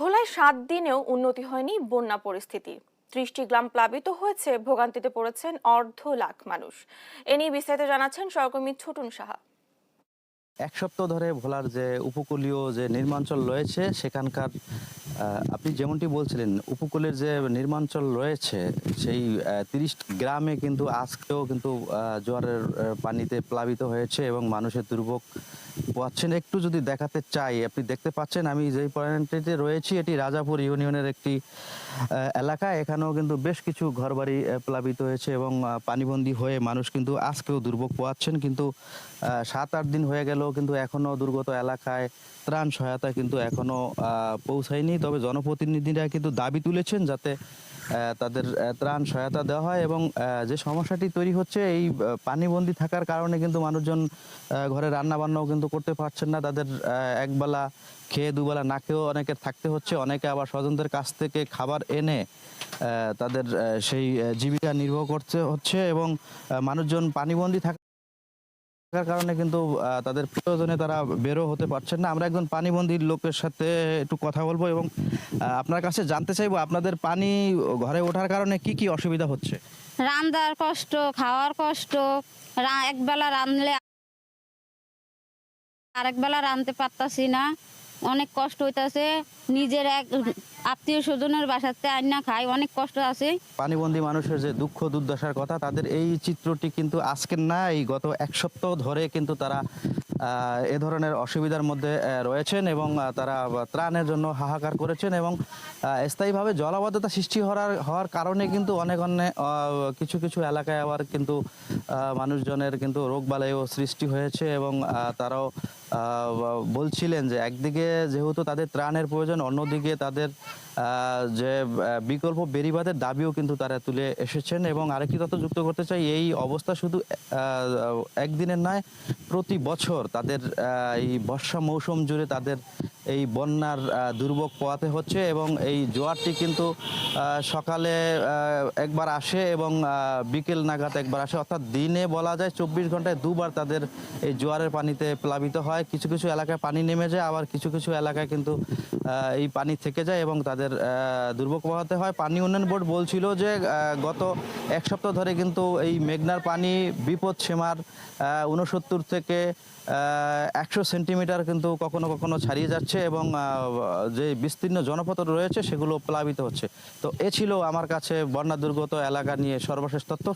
ভোলায় সাত দিনেও উন্নতি হয়নি বন্যা পরিস্থিতি। ত্রিশটি গ্রাম প্লাবিত হয়েছে, ভোগান্তিতে পড়েছেন অর্ধ লাখ মানুষ। এ নিয়ে বিস্তারিত জানাচ্ছেন সহকর্মী ছুটুন সাহা। এক সপ্তাহ ধরে ভোলার যে উপকূলীয় যে নির্মাঞ্চল রয়েছে, সেখানকার আপনি যেমনটি বলছিলেন, উপকূলের যে নির্মাঞ্চল রয়েছে, সেই তিরিশ গ্রামে কিন্তু আজকেও কিন্তু জোয়ারের পানিতে প্লাবিত হয়েছে এবং মানুষের দুর্ভোগ পাচ্ছেন একটু যদি দেখাতে চাই, আপনি দেখতে পাচ্ছেন আমি যেই পয়েন্টটিতে রয়েছি, এটি রাজাপুর ইউনিয়নের একটি এলাকা। এখানেও কিন্তু বেশ কিছু ঘরবাড়ি প্লাবিত হয়েছে এবং পানিবন্দী হয়ে মানুষ কিন্তু আজকেও দুর্ভোগ পোয়াচ্ছেন কিন্তু সাত, আট দিন হয়ে গেলেও কিন্তু এখনও দুর্গত এলাকায় ত্রাণ সহায়তা কিন্তু এখনও পৌঁছায়নি। তবে জনপ্রতিনিধিরা কিন্তু দাবি তুলেছেন যাতে তাদের ত্রাণ সহায়তা দেওয়া হয় এবং যে সমস্যাটি তৈরি হচ্ছে এই পানিবন্দি থাকার কারণে কিন্তু মানুষজন ঘরে রান্না বান্নাও কিন্তু করতে পারছেন না। তাদের একবেলা খেয়ে দুবেলা না খেয়েও অনেকের থাকতে হচ্ছে। অনেকে আবার স্বজনদের কাছ থেকে খাবার এনে তাদের সেই জীবিকা নির্বাহ করতে হচ্ছে এবং মানুষজন পানিবন্দী থাকা থাকার কারণে কিন্তু তাদের প্রয়োজনে তারা বেরো হতে পারছেন না। আমরা একজন পানিবন্দির লোকের সাথে একটু কথা বলব এবং আপনার কাছে জানতে চাইব, আপনাদের পানি ঘরে ওঠার কারণে কি কি অসুবিধা হচ্ছে? রান্দার কষ্ট, খাওয়ার কষ্ট একবেলা রাঁধলে আরেকবেলা রাঁধতে পারতাছি না। অনেক কষ্ট হইতাছে। নিজের এক আত্মীয় স্বজনের বাসাতে আইনা খাই অনেক কষ্ট আছে। পানিবন্দী মানুষের যে দুঃখ দুর্দশার কথা, তাদের এই চিত্রটি কিন্তু আজকের না এই গত এক সপ্তাহ ধরে কিন্তু তারা এ ধরনের অসুবিধার মধ্যে রয়েছেন এবং তারা ত্রাণের জন্য হাহাকার করেছেন এবং স্থায়ীভাবে জলাবদ্ধতা সৃষ্টি হওয়ার হওয়ার কারণে কিন্তু অনেক অনেক কিছু কিছু এলাকায় আবার কিন্তু মানুষজনের কিন্তু রোগবালাইও সৃষ্টি হয়েছে এবং তারাও বলছিলেন যে একদিকে যেহেতু তাদের ত্রাণের প্রয়োজন, অন্যদিকে তাদের যে বিকল্প বেরিবাদের দাবিও কিন্তু তারা তুলে এসেছেন এবং আরেকটি তথ্য যুক্ত করতে চাই, এই অবস্থা শুধু একদিনের নয়, প্রতি বছর তাদের এই বর্ষা মৌসুম জুড়ে তাদের এই বন্যার দুর্ভোগ পোয়াতে হচ্ছে এবং এই জোয়ারটি কিন্তু সকালে একবার আসে এবং বিকেল নাগাদ একবার আসে। অর্থাৎ দিনে বলা যায় চব্বিশ ঘন্টায় দুবার তাদের এই জোয়ারের পানিতে প্লাবিত হয়। কিছু কিছু এলাকায় পানি নেমে যায়, আবার কিছু কিছু এলাকায় কিন্তু এই পানি থেকে যায় এবং তাদের দুর্ভোগ পোহাতে হয়। পানি উন্নয়ন বোর্ড বলছিল যে গত এক সপ্তাহ ধরে কিন্তু এই মেঘনার পানি বিপদ সীমার উনসত্তর থেকে একশো সেন্টিমিটার কিন্তু কখনো কখনো ছাড়িয়ে যাচ্ছে। এবং যে বিস্তীর্ণ জনপদ রয়েছে সেগুলো প্লাবিত হচ্ছে। তো এ ছিল আমার কাছে বন্যা দুর্গত এলাকা নিয়ে সর্বশেষ তথ্য।